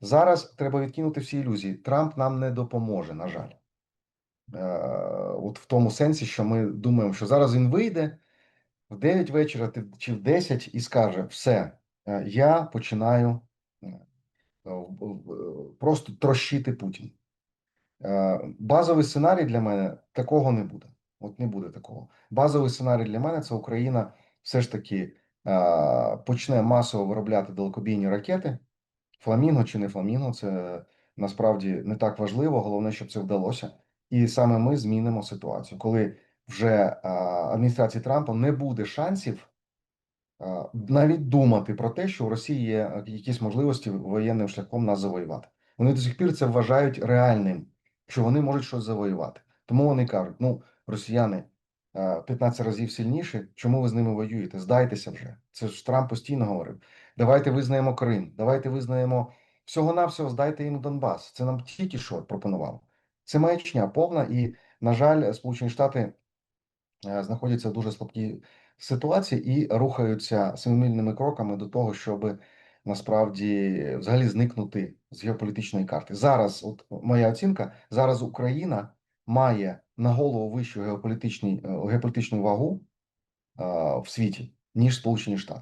Зараз треба відкинути всі ілюзії. Трамп нам не допоможе, на жаль. Е, От в тому сенсі, що ми думаємо, що зараз він вийде в 9 вечора чи в 10 і скаже: все, е, я починаю е, просто трощити Путін. Базовий сценарій для мене такого не буде. От не буде такого. Базовий сценарій для мене це Україна все ж таки почне масово виробляти далекобійні ракети. Фламінго чи не фламінго, це насправді не так важливо. Головне, щоб це вдалося. І саме ми змінимо ситуацію, коли вже адміністрації Трампа не буде шансів навіть думати про те, що у Росії є якісь можливості воєнним шляхом нас завоювати. Вони до сих пір це вважають реальним, що вони можуть щось завоювати. Тому вони кажуть: ну, росіяни 15 разів сильніші, чому ви з ними воюєте? Здайтеся вже. Це ж Трамп постійно говорив. Давайте визнаємо Крим, давайте визнаємо всього-навсього, здайте їм Донбас. Це нам тільки що пропонував. Це маячня повна, і, на жаль, Сполучені Штати е, знаходяться в дуже слабкій ситуації і рухаються семимильними кроками до того, щоб насправді взагалі зникнути з геополітичної карти. Зараз, от моя оцінка, зараз Україна має на голову вищу геополітичну, геополітичну вагу е, в світі, ніж Сполучені Штати.